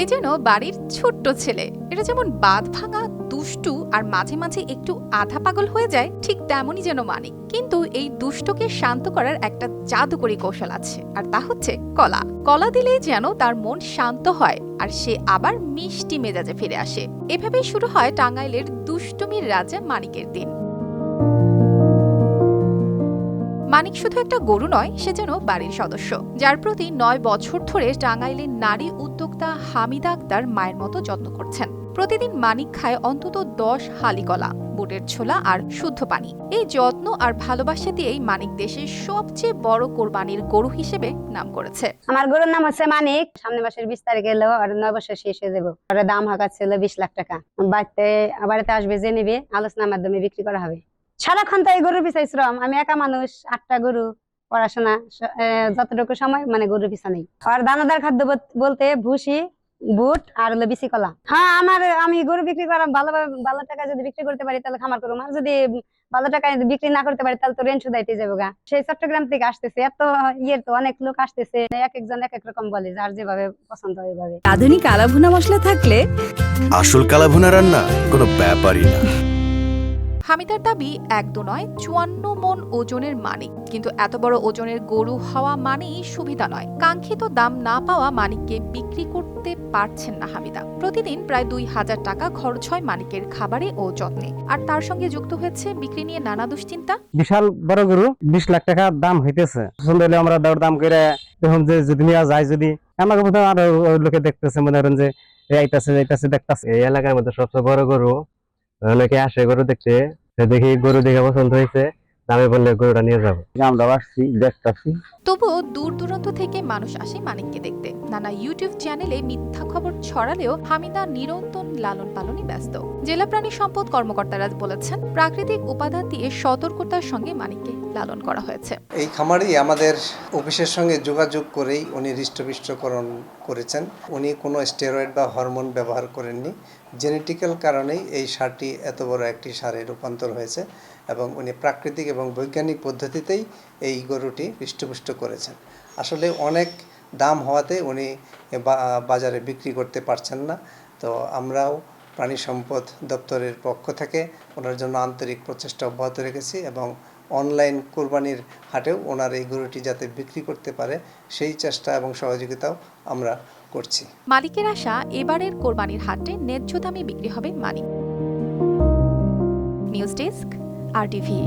এই যেন বাড়ির ছোট্ট ছেলে। এটা যেমন বাঁধ ভাঙা, দুষ্টু আর মাঝে মাঝে একটু আধা পাগল হয়ে যায়, ঠিক তেমনই যেন মানিক। কিন্তু এই দুষ্টকে শান্ত করার একটা জাদুকরী কৌশল আছে, আর তা হচ্ছে কলা। কলা দিলেই যেন তার মন শান্ত হয়, আর সে আবার মিষ্টি মেজাজে ফিরে আসে। এভাবেই শুরু হয় টাঙ্গাইলের দুষ্টুমির রাজা মানিকের দিন। মানিক শুধু একটা গরু নয়, সে যেন বাড়ির সদস্য। যার প্রতি নয় বছর ধরে টাঙ্গাইলের নারী উদ্যোক্তা হামিদা আক্তার মায়ের মতো যত্ন করছেন। প্রতিদিন মানিক খায় অন্তত দশ হালি কলা বুটের ছোলা আর শুদ্ধ পানি। এই যত্ন আর ভালোবাসা দিয়েই মানিক দেশের সবচেয়ে বড় কোরবানির গরু হিসেবে নাম করেছে। আমার গরুর নাম হচ্ছে মানিক। সামনে মাসের বিশ তারিখে এলো, আর নয় বছর শেষ হয়ে যাব। দাম হাঁকা ছিল বিশ লাখ টাকা। বাড়িতে বাড়িতে আসবে যে নিবে, আলোচনার মাধ্যমে বিক্রি করা হবে। সারাক্ষণ তো এই গরুর পিছাই শ্রম আমি একা মানুষ আটটা গরু পড়াশোনা আহ, যতটুকু সময় মানে গরুর পিছা নেই। আর দানাদার খাদ্য বলতে ভুসি বুট আর হলো বিচি কলা। হ্যাঁ আমার আমি গরু বিক্রি করা ভালোভাবে ভালো টাকা যদি বিক্রি করতে পারি তাহলে খামার করব আর যদি ভালো টাকা বিক্রি না করতে পারি তাহলে তো রেন্ট শুধাইতে যাব গা। সেই চট্টগ্রাম থেকে আসতেছে এত ইয়ের তো অনেক লোক আসতেছে এক একজন এক এক রকম বলে যার যেভাবে পছন্দ হয় ওইভাবে। আধুনিক আলাভুনা মশলা থাকলে আসল কালাভুনা রান্না কোনো ব্যাপারই না। হামিদার দাবি এক দু নয় চুয়ান্ন মন ওজনের মানিক। কিন্তু এত বড় ওজনের গরু হওয়া মানেই সুবিধা নয়। কাঙ্ক্ষিত দাম না পাওয়া মানিককে বিক্রি করতে পারছেন না হামিদা। প্রতিদিন প্রায় দুই হাজার টাকা খরচ হয় মানিকের খাবারে ও যত্নে। আর তার সঙ্গে যুক্ত হয়েছে বিক্রি নিয়ে নানা দুশ্চিন্তা। বিশাল বড় গরু বিশ লাখ টাকা দাম হইতেছে। পছন্দ হলে আমরা দর দাম করে দেখুন যে যদি নেওয়া যায় যদি। আমাকে বোধহয় আরও লোকে দেখতেছে মনে করেন যে এইটাছে এইটাছে দেখতেছে। এই এলাকার মধ্যে সবচেয়ে বড় গরু অনেকে আসে গরু দেখতে দেখি গরু দেখে পছন্দ হয়েছে দামে বললে গরুটা নিয়ে যাব। আমরা আসছি দেখতেছি। তবুও দূর দূরান্ত থেকে মানুষ আসে মানিককে দেখতে। নানা ইউটিউব চ্যানেলে মিথ্যা খবর ছড়ালেও হামিদা নিরন্তর লালন পালনে ব্যস্ত। জেলা প্রাণী সম্পদ কর্মকর্তারা বলেছেন প্রাকৃতিক উপাদান দিয়ে সতর্কতার সঙ্গে মানিককে লালন করা হয়েছে। এই খামারেই আমাদের অফিসের সঙ্গে যোগাযোগ করেই উনি হৃষ্টপুষ্টকরণ করেছেন। উনি কোনো স্টেরয়েড বা হরমোন ব্যবহার করেননি। জেনেটিক্যাল কারণেই এই সারটি এত বড় একটি সারে রূপান্তর হয়েছে এবং উনি প্রাকৃতিক এবং বৈজ্ঞানিক পদ্ধতিতেই এই গরুটি হৃষ্টপুষ্ট করেছেন। আসলে অনেক দাম হওয়াতে উনি বাজারে বিক্রি করতে পারছেন না। তো আমরাও প্রাণী সম্পদ দপ্তরের পক্ষ থেকে ওনার জন্য আন্তরিক প্রচেষ্টা অব্যাহত রেখেছি এবং অনলাইন কোরবানির হাটেও ওনার এই গরুটি যাতে বিক্রি করতে পারে, সেই চেষ্টা এবং সহযোগিতাও আমরা করছি। মালিকের আশা, এবারের কোরবানির হাটে ন্যায্য দামে বিক্রি হবে Manik news desk, R TV